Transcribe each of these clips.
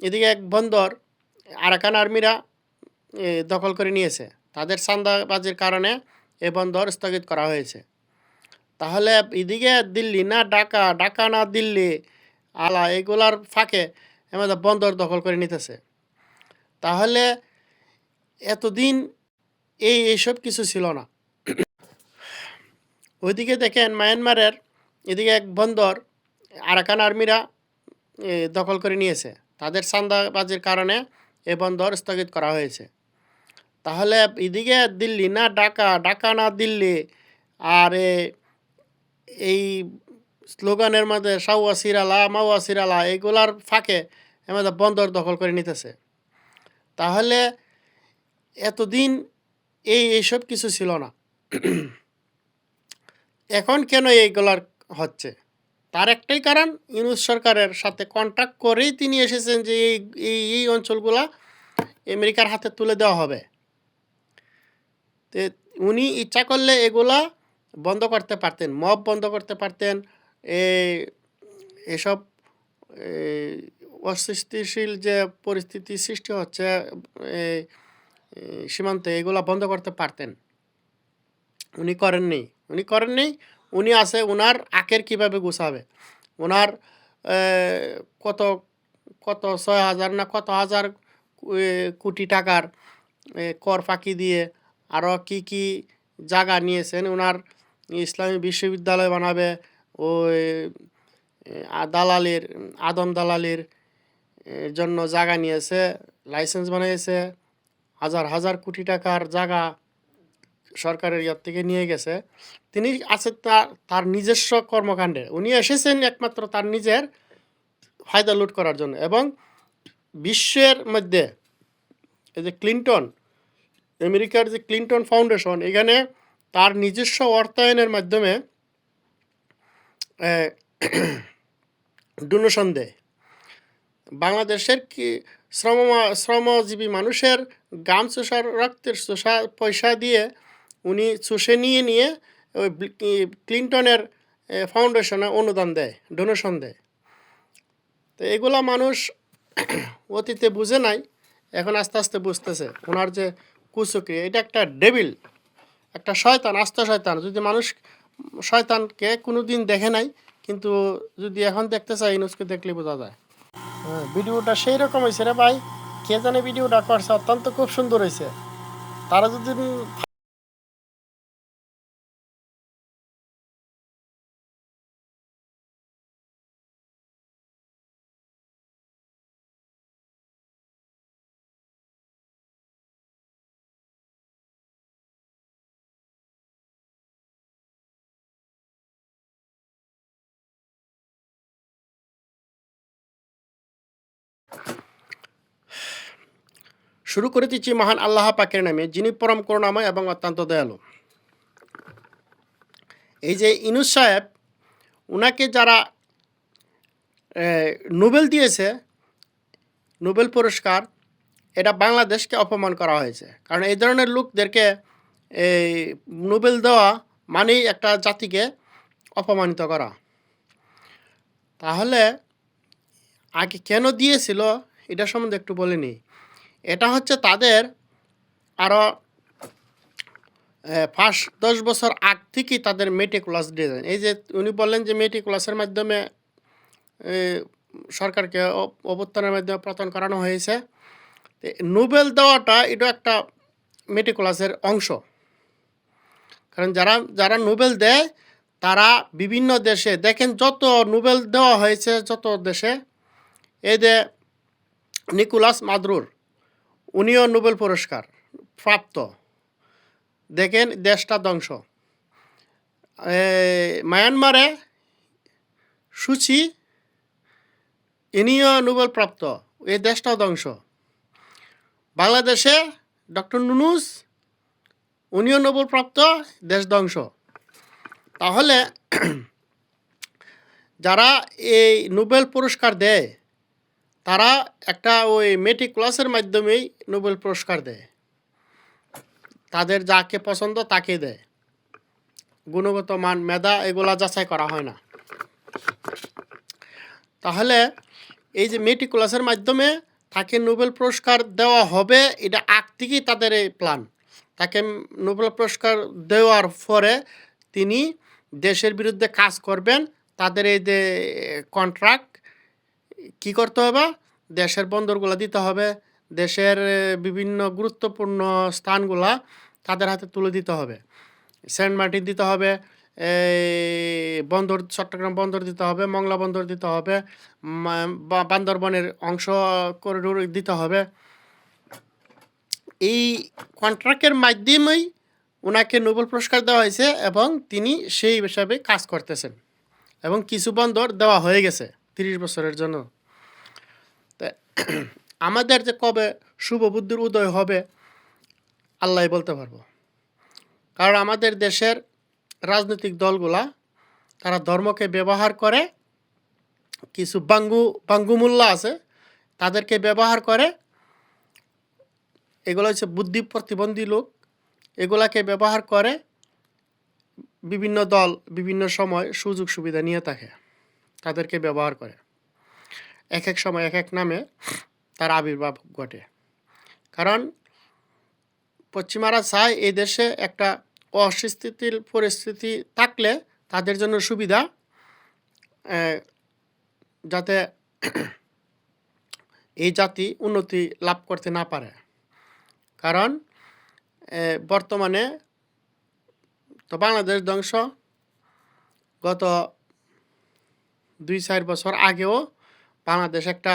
এদিকে এক বন্দর আরাকান আর্মিরা দখল করে নিয়েছে। তাদের চান্দাবাজির কারণে এ বন্দর স্থগিত করা হয়েছে। তাহলে এদিকে দিল্লি না ঢাকা? ঢাকা না দিল্লি? আলা এগুলার ফাঁকে আমাদের বন্দর দখল করে নিতেছে। তাহলে এতদিন এই, এইসব কিছু ছিল না। ওইদিকে দেখেন মায়ানমারের এদিকে এক বন্দর আরাকান আর্মিরা দখল করে নিয়েছে। তাদের চান্দাবাজির কারণে এ বন্দর স্থগিত করা হয়েছে। তাহলে এদিকে দিল্লি না ঢাকা? ঢাকা না দিল্লি? আর এই স্লোগানের মধ্যে সাউয়া সিরালা মাওয়া সিরালা এগুলার ফাঁকে আমাদের বন্দর দখল করে নিতেছে। তাহলে এতদিন এই, এইসব কিছু ছিল না। এখন কেন এইগুলার হচ্ছে? তার একটাই কারণ, ইউনুস সরকারের সাথে কন্ট্রাক্ট করেই তিনি এসেছেন যে এই এই অঞ্চলগুলা আমেরিকার হাতে তুলে দেওয়া হবে। তে উনি ইচ্ছা করলে এগুলা বন্ধ করতে পারতেন, মব বন্ধ করতে পারতেন এসব অস্থিতিশীল যে পরিস্থিতি সৃষ্টি হচ্ছে সীমান্তে এগুলা বন্ধ করতে পারতেন। উনি করেননি উনি করেননি উনি আছে ওনার আখের কীভাবে গুছাবে? ওনার কত কত ছয় হাজার না কত হাজার কোটি টাকার কর ফাঁকি দিয়ে আরও কি কি জায়গা নিয়েছেন? ওনার ইসলামী বিশ্ববিদ্যালয় বানাবে ওই দালালির, আদম দালালির জন্য জায়গা নিয়েছে, লাইসেন্স বানিয়েছে, হাজার হাজার কোটি টাকার জায়গা সরকারের ইয়ার থেকে নিয়ে গেছে, তিনি আছে তার তার নিজস্ব কর্মকাণ্ডে। উনি এসেছেন একমাত্র তার নিজের ফায়দা লুট করার জন্য এবং বিশ্বের মধ্যে এই যে ক্লিন্টন, আমেরিকার যে ক্লিন্টন ফাউন্ডেশন, এখানে তার নিজস্ব অর্থায়নের মাধ্যমে ডোনেশন দেয়। বাংলাদেশের কি শ্রম শ্রমজীবী মানুষের গাম চোষার রক্তের চোষা, পয়সা দিয়ে উনি চুষে নিয়ে নিয়ে ওই ক্লিন্টনের ফাউন্ডেশনে অনুদান দেয়, ডোনেশন দেয়। তো এগুলা মানুষ অতীতে বুঝে নাই, এখন আস্তে আস্তে বুঝতেছে। ওনার যে কুচক্রি এটা একটা ডেবিল, একটা শয়তান, আস্ত শয়তান। যদি মানুষ শয়তানকে কোনো দিন দেখে নাই, কিন্তু যদি এখন দেখতে চাই ইনুসকে দেখলে বোঝা যায়। ভিডিওটা সেই রকম হয়েছে রে ভাই। কে জানে ভিডিওটা করছে, অত্যন্ত খুব সুন্দর হয়েছে তারা যদি শুরু করে দিচ্ছি মহান আল্লাহ পাকের নামে, যিনি পরম করুণাময় এবং অত্যন্ত দয়ালু। এই যে ইনুস সাহেব ওনাকে যারা নোবেল দিয়েছে, নোবেল পুরস্কার, এটা বাংলাদেশকে অপমান করা হয়েছে। কারণ এই ধরনের লোকদেরকে এই নোবেল দেওয়া মানেই একটা জাতিকে অপমানিত করা। তাহলে, আগে কেন দিয়েছিল, এটা সম্বন্ধে একটু বলে নিই। এটা হচ্ছে তাদের আরও ফার্স্ট দশ বছর আগ থেকেই তাদের মেটিকুলাস ডিজাইন এই যে উনি বললেন যে মেটিকুলাসের মাধ্যমে সরকারকে অভ্যুত্থানের মাধ্যমে পতন করানো হয়েছে। নোবেল দেওয়াটা এটা একটা মেটিকুলাসের অংশ। কারণ যারা যারা নোবেল দেয়, তারা বিভিন্ন দেশে, দেখেন যত নোবেল দেওয়া হয়েছে, যত দেশে, এই যে নিকোলাস মাদরুর উনিও নোবেল পুরস্কার, প্রাপ্ত। দেখেন, দেশটা ধ্বংস। মায়ানমারে সুচি, ইনিও নোবেল প্রাপ্ত। এই দেশটাও ধ্বংস। বাংলাদেশে ডক্টর নুনুস, উনিও নোবেল প্রাপ্ত, দেশ ধ্বংস। তাহলে, যারা এই নোবেল পুরস্কার দেয় তারা একটা ওই মেটিকুলাসের মাধ্যমেই নোবেল পুরস্কার দেয়। তাদের যাকে পছন্দ তাকে দেয়। গুণগত মান, মেধা এগুলা যাচাই করা হয় না। তাহলে এই যে মেটিকুলাসের মাধ্যমে তাকে নোবেল পুরস্কার দেওয়া হবে, এটা আগ থেকেই তাদের এই প্ল্যান। তাকে নোবেল পুরস্কার দেওয়ার পরে তিনি দেশের বিরুদ্ধে কাজ করবেন, তাদের এই যে কন্ট্রাক্ট কি করতে হবে? দেশের বন্দরগুলো দিতে হবে। দেশের বিভিন্ন গুরুত্বপূর্ণ স্থানগুলা তাদের হাতে তুলে দিতে হবে। সেন্ট মার্টিন দিতে হবে বন্দর, চট্টগ্রাম বন্দর দিতে হবে, মংলা বন্দর দিতে হবে বান্দরবনের অংশ করিডোর দিতে হবে। এই কন্ট্রাক্টের মাধ্যমেই ওনাকে নোবেল পুরস্কার দেওয়া হয়েছে এবং তিনি সেই হিসাবে কাজ করতেছেন এবং কিছু বন্দর দেওয়া হয়ে গেছে। তিরিশ বছরের জন্য। আমাদের যে কবে শুভ বুদ্ধির উদয় হবে আল্লাহ বলতে পারব। কারণ আমাদের দেশের রাজনৈতিক দলগুলা, তারা ধর্মকে ব্যবহার করে, কিছু বাঙ্গু, বাঙ্গুমূল্য আছে, তাদেরকে ব্যবহার করে, এগুলো হচ্ছে বুদ্ধি প্রতিবন্ধী লোক, এগুলাকে ব্যবহার করে বিভিন্ন দল বিভিন্ন সময় সুযোগ সুবিধা নিয়ে থাকে। তাদেরকে ব্যবহার করে। এক এক সময়, এক এক নামে তার আবির্ভাব ঘটে। কারণ পশ্চিমারা চায় এই দেশে একটা অস্থিতির পরিস্থিতি থাকলে তাদের জন্য সুবিধা যাতে এই জাতি উন্নতি লাভ করতে না পারে। কারণ বর্তমানে তো বাংলাদেশ ধ্বংস। গত দুই চার বছর আগেও বাংলাদেশ একটা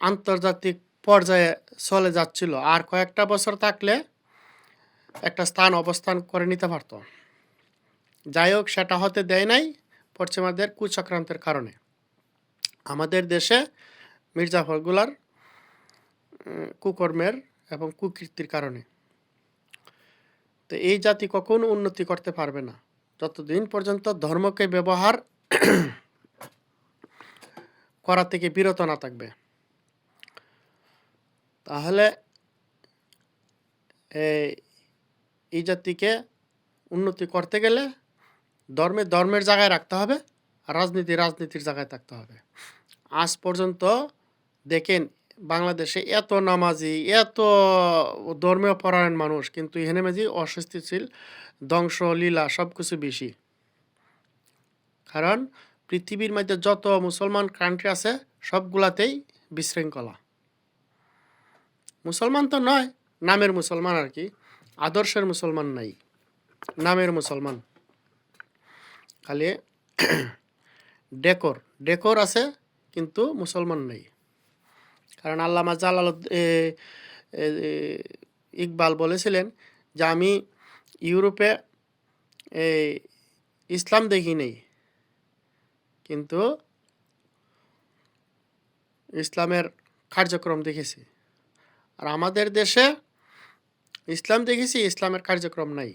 আন্তর্জাতিক পর্যায়ে চলে যাচ্ছিল। আর কয়েকটা বছর থাকলে একটা স্থান অবস্থান করে নিতে পারতো। যাই হোক, সেটা হতে দেয় নাই পশ্চিমাদের কুচক্রান্তের কারণে। আমাদের দেশে মির্জাফরগুলার কুকর্মের এবং কুকীর্তির কারণে। তো এই জাতি কখনো উন্নতি করতে পারবে না। যতদিন পর্যন্ত ধর্মকে ব্যবহার করা থেকে বিরত না থাকবে। তাহলে এই জাতিকে উন্নতি করতে গেলে ধর্মে ধর্মের জায়গায় রাখতে হবে, আর রাজনীতি রাজনীতির জায়গায় থাকতে হবে। আজ পর্যন্ত দেখেন বাংলাদেশে এত নামাজি, এত ধর্মীয় পরায়ণ মানুষ, কিন্তু মাঝে অস্বস্তিশীল, ধ্বংস, লীলা সব কিছু বেশি। কারণ পৃথিবীর মধ্যে যত মুসলমান কান্ট্রি আছে, সবগুলাতেই বিশৃঙ্খলা। মুসলমান তো নয়, নামের মুসলমান আর কি, আদর্শের মুসলমান নাই, নামের মুসলমান। খালি ডেকর ডেকর আছে কিন্তু মুসলমান নেই। কারণ আল্লামা জালাল ইকবাল বলেছিলেন যে, আমি ইউরোপে এই ইসলাম দেখি নেই কিন্তু ইসলামের কার্যক্রম দেখেছি। আর আমাদের দেশে ইসলাম দেখেছি ইসলামের কার্যক্রম নাই।